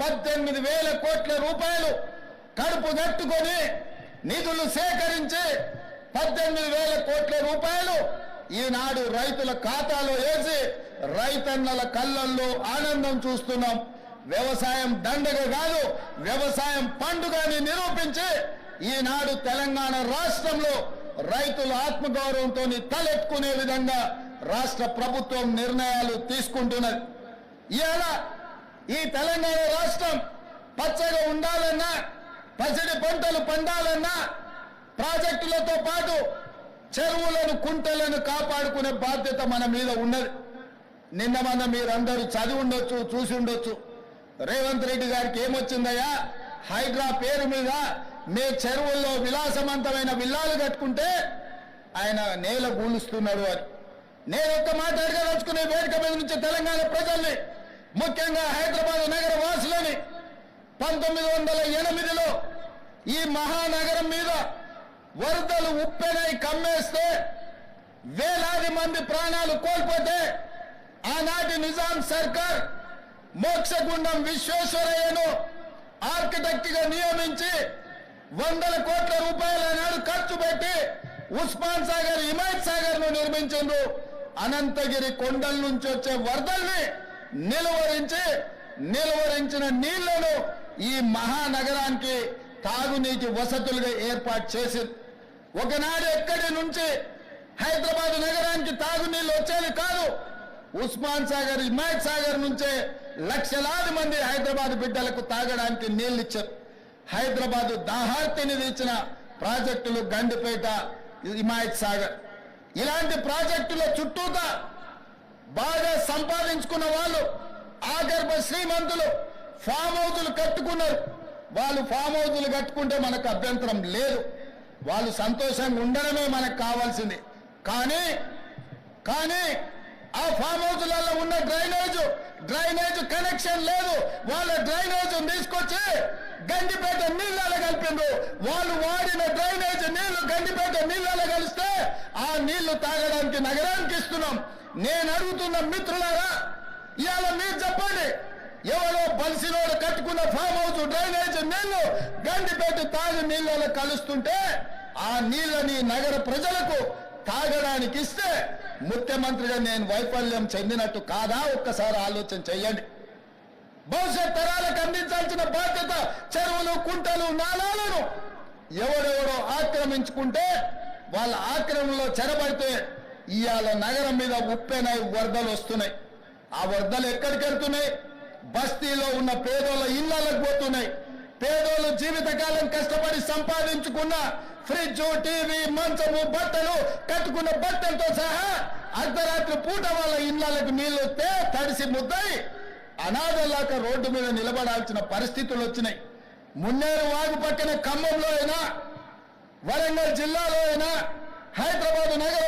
పద్దెనిమిది వేల కోట్ల రూపాయలు కడుపు కట్టుకొని నిధులు సేకరించి పద్దెనిమిది వేల కోట్ల రూపాయలు ఈనాడు రైతుల ఖాతాలో వేసి రైతన్నల కళ్ళల్లో ఆనందం చూస్తున్నాం. వ్యవసాయం దండగ కాదు వ్యవసాయం పండుగని నిరూపించి ఈనాడు తెలంగాణ రాష్ట్రంలో రైతుల ఆత్మగౌరవంతో తలెత్తుకునే విధంగా రాష్ట్ర ప్రభుత్వం నిర్ణయాలు తీసుకుంటున్నది. ఇలా ఈ తెలంగాణ రాష్ట్రం పచ్చగా ఉండాలన్నా పసిడి పంటలు పండాలన్నా ప్రాజెక్టులతో పాటు చెరువులను కుంటలను కాపాడుకునే బాధ్యత మన మీద ఉన్నది. నిన్న మన మీరందరూ చదివి ఉండొచ్చు చూసి ఉండొచ్చు. రేవంత్ రెడ్డి గారికి ఏమొచ్చిందయ్యా? హైడ్రా పేరు మీద మీ చెరువుల్లో విలాసవంతమైన విల్లాలు కట్టుకుంటే ఆయన నేల గూలుస్తున్నాడు అని. నేను ఒక్క మాట అడగదలుచుకునే వేదిక మీద నుంచి తెలంగాణ ప్రజల్ని ముఖ్యంగా హైదరాబాద్ నగర వాసులని పంతొమ్మిది వందల ఎనిమిదిలో ఈ మహానగరం మీద వరదలు ఉప్పెనై కమ్మేస్తే వేలాది మంది ప్రాణాలు కోల్పోతే ఆనాటి నిజాం సర్కార్ మోక్షగుండం విశ్వేశ్వరయ్యను ఆర్కిటెక్ట్గా నియమించి వందల కోట్ల రూపాయల నాడు ఖర్చు పెట్టి ఉస్మాన్ సాగర్ హిమాయత్ సాగర్ను నిర్మించిండ్రు. అనంతగిరి కొండల నుంచి వచ్చే వరదల్ని నిలువరించి నిలువరించిన నీళ్ళను ఈ మహానగరానికి తాగునీటి వసతులుగా ఏర్పాటు చేసింది ఒకనాడు ఎక్కడి నుంచి హైదరాబాద్ నగరానికి తాగునీళ్ళు వచ్చేది కాదు ఉస్మాన్ సాగర్ హిమాయత్ సాగర్ నుంచే లక్షలాది మంది హైదరాబాద్ బిడ్డలకు తాగడానికి నీళ్ళు ఇచ్చారు. హైదరాబాద్ దాహార్తిని తీర్చిన ప్రాజెక్టులు గండిపేట హిమాయత్ సాగర్. ఇలాంటి ప్రాజెక్టుల చుట్టూతా బాగా సంపాదించుకున్న వాళ్ళు ఆగర్భ శ్రీమంతులు ఫామ్ హౌజులు కట్టుకున్నారు. వాళ్ళు ఫామ్ హౌజులు కట్టుకుంటే మనకు అభ్యంతరం లేదు. వాళ్ళు సంతోషంగా ఉండడమే మనకు కావాల్సింది. కానీ కానీ ఆ ఫామ్ హౌజులలో ఉన్న డ్రైనేజ్ డ్రైనేజ్ కనెక్షన్ లేదు. వాళ్ళ డ్రైనేజ్ తీసుకొచ్చి గండిపేట నీళ్ళలో కలిపిండ్రు. వాళ్ళు వాడిన డ్రైనేజ్ నీళ్ళు గండిపేట నీళ్ళలో కలిస్తే ఆ నీళ్ళు తాగడానికి నగరానికి ఇస్తున్నాం. నేను అడుగుతున్న మిత్రులారా ఇవాళ మీరు చెప్పండి ఎవరో బలిసినోడు కట్టుకున్న ఫామ్ హౌస్ డ్రైనేజ్ నీళ్ళు గండిపేట తాగి నీళ్ళలో కలుస్తుంటే ఆ నీళ్ళని నగర ప్రజలకు తాగడానికి ఇస్తే ముఖ్యమంత్రిగా నేను వైఫల్యం చెందినట్టు కాదా? ఒక్కసారి ఆలోచన చెయ్యండి. భవిష్యత్ తరాలకు అందించాల్సిన బాధ్యత చెరువులు కుంటలు నాలాలను ఎవడెవడో ఆక్రమించుకుంటే వాళ్ళ ఆక్రమణలో చెరబడితే ఇవాళ నగరం మీద ఉప్పెనాయి వరదలు వస్తున్నాయి. ఆ వరదలు ఎక్కడికి వెళ్తున్నాయి? బస్తీలో ఉన్న పేదోళ్ళ ఇళ్ళకు పోతున్నాయి. పేదోళ్ళు జీవితకాలం కష్టపడి సంపాదించుకున్న ఫ్రిడ్జ్ టీవీ మంచము బట్టలు కట్టుకున్న బట్టలతో సహా అర్ధరాత్రి పూట వాళ్ళ ఇళ్ళకు నీళ్ళు వస్తే తడిసి ముద్దయి అనాథలాక రోడ్డు మీద నిలబడాల్సిన పరిస్థితులు వచ్చినాయి. మున్నేరు వాగు పక్కన ఖమ్మంలో అయినా వరంగల్ జిల్లాలో అయినా హైదరాబాద్ నగరం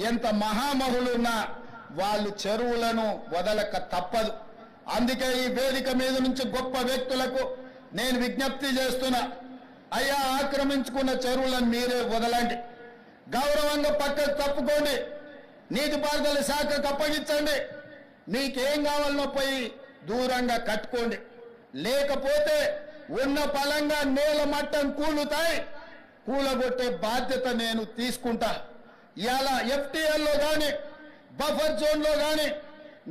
ఎంత మహామహులున్నా వాళ్ళు చెరువులను వదలక తప్పదు. అందుకే ఈ వేదిక మీద నుంచి గొప్ప వ్యక్తులకు నేను విజ్ఞప్తి చేస్తున్నా అయ్యా ఆక్రమించుకున్న చెరువులను మీరే వదలండి. గౌరవంగా పక్కకు తప్పుకోండి. నీటిపారుదల శాఖకు అప్పగించండి. మీకేం కావాలనో పోయి దూరంగా కట్టుకోండి. లేకపోతే ఉన్న పలంగా నేల మట్టం కూలుతాయి. కూలగొట్టే బాధ్యత నేను తీసుకుంటా. ఇవాళ ఎఫ్టీఎల్లో కానీ బఫర్ జోన్లో కానీ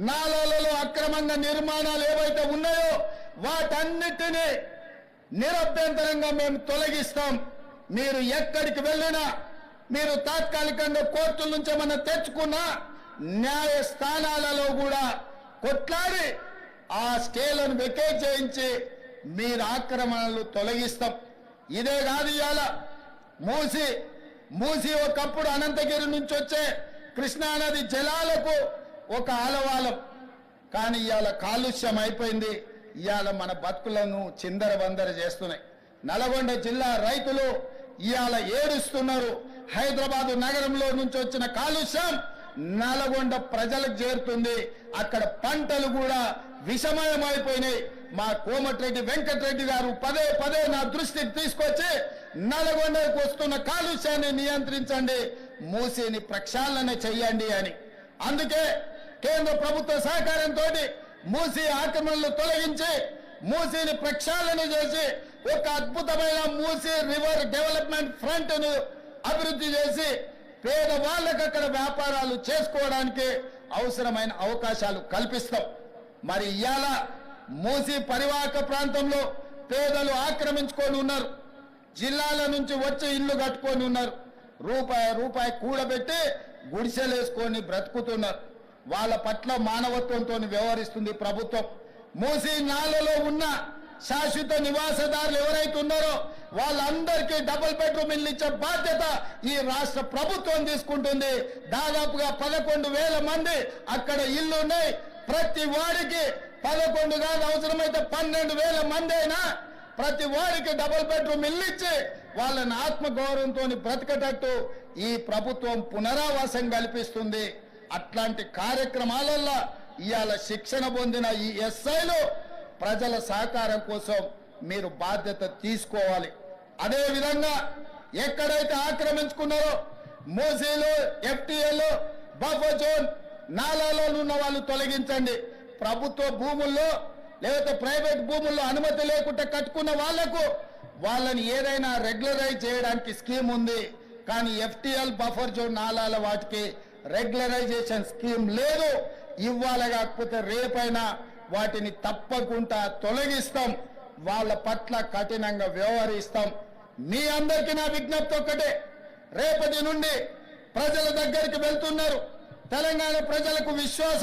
నాలాలలో అక్రమంగా నిర్మాణాలు ఏవైతే ఉన్నాయో వాటన్నిటినీ నిరభ్యంతరంగా మేము తొలగిస్తాం. మీరు ఎక్కడికి వెళ్ళినా మీరు తాత్కాలికంగా కోర్టుల నుంచి ఏమన్నా తెచ్చుకున్నా న్యాయ స్థానాలలో కూడా కొట్లాడి ఆ స్కేలను వెకేట్ చేయించి మీరు ఆక్రమణలు తొలగిస్తాం. ఇదే కాదు ఇవాళ మూసి మూసి ఒకప్పుడు అనంతగిరి నుంచి వచ్చే కృష్ణానది జలాలకు ఒక ఆలవాలం. కానీ ఇవాళ కాలుష్యం అయిపోయింది. ఇవాళ మన బతుకులను చిందర వందర చేస్తున్నాయి. నల్గొండ జిల్లా రైతులు ఇవాళ ఏడుస్తున్నారు. హైదరాబాద్ నగరంలో నుంచి వచ్చిన కాలుష్యం నల్గొండ ప్రజలకు చేరుతుంది. అక్కడ పంటలు కూడా విషమయమైపోయినాయి. మా కోమటిరెడ్డి వెంకటరెడ్డి గారు పదే పదే నా దృష్టికి తీసుకొచ్చి నల్గొండకు వస్తున్న కాలుష్యాన్ని నియంత్రించండి మూసిని ప్రక్షాళన చెయ్యండి అని. అందుకే కేంద్ర ప్రభుత్వ సహకారంతో మూసి ఆక్రమణలు తొలగించి మూసీని ప్రక్షాళన చేసి ఒక అద్భుతమైన మూసి రివర్ డెవలప్మెంట్ ఫ్రంట్ను అభివృద్ధి చేసి పేదవాళ్ళకు అక్కడ వ్యాపారాలు చేసుకోవడానికి అవసరమైన అవకాశాలు కల్పిస్తాం. మరి ఇవాళ మూసి పరివాహక ప్రాంతంలో పేదలు ఆక్రమించుకొని ఉన్నారు. జిల్లాల నుంచి వచ్చి ఇల్లు కట్టుకొని ఉన్నారు. రూపాయి రూపాయి కూడబెట్టి గుడిసెలేసుకొని బ్రతుకుతున్నారు. వాళ్ళ పట్ల మానవత్వంతో వ్యవహరిస్తుంది ప్రభుత్వం. మూసి నాలలో ఉన్న శాశ్వత నివాసదారులు ఎవరైతే ఉన్నారో వాళ్ళందరికీ డబుల్ బెడ్రూమ్ ఇల్లు ఇచ్చే బాధ్యత ఈ రాష్ట్ర ప్రభుత్వం తీసుకుంటుంది. దాదాపుగా పదకొండు వేల మంది అక్కడ ఇల్లు ఉన్నాయి ప్రతి వాడికి పదకొండు కాదు అవసరమైతే పన్నెండు వేల మంది అయినా ప్రతి వారికి డబుల్ బెడ్రూమ్ ఇల్లు ఇచ్చి వాళ్ళని ఆత్మగౌరవంతో బ్రతకటట్టు ఈ ప్రభుత్వం పునరావాసం కల్పిస్తుంది. అట్లాంటి కార్యక్రమాలల్లో ఇవాళ శిక్షణ పొందిన ఈ ఎస్ఐలు ప్రజల సహకారం కోసం మీరు బాధ్యత తీసుకోవాలి. అదేవిధంగా ఎక్కడైతే ఆక్రమించుకున్నారో మోసీలు ఎఫ్టీఏలు బఫర్ జోన్ నాలాలో ఉన్న వాళ్ళు తొలగించండి. ప్రభుత్వ భూముల్లో లేకపోతే ప్రైవేట్ భూముల్లో అనుమతి లేకుండా కట్టుకున్న వాళ్ళకు వాళ్ళని ఏదైనా రెగ్యులరైజ్ చేయడానికి స్కీమ్ ఉంది. కానీ ఎఫ్టిఎల్ బఫర్ జోన్ నాలాల వాటికి రెగ్యులరైజేషన్ స్కీమ్ లేదు. ఇవ్వాల కాకపోతే రేపైనా వాటిని తప్పకుండా తొలగిస్తాం. వాళ్ళ పట్ల కఠినంగా వ్యవహరిస్తాం. మీ అందరికీ నా విజ్ఞప్తి ఒక్కటే. రేపటి నుండి ప్రజల దగ్గరికి వెళ్తున్నారు. తెలంగాణ ప్రజలకు విశ్వాసం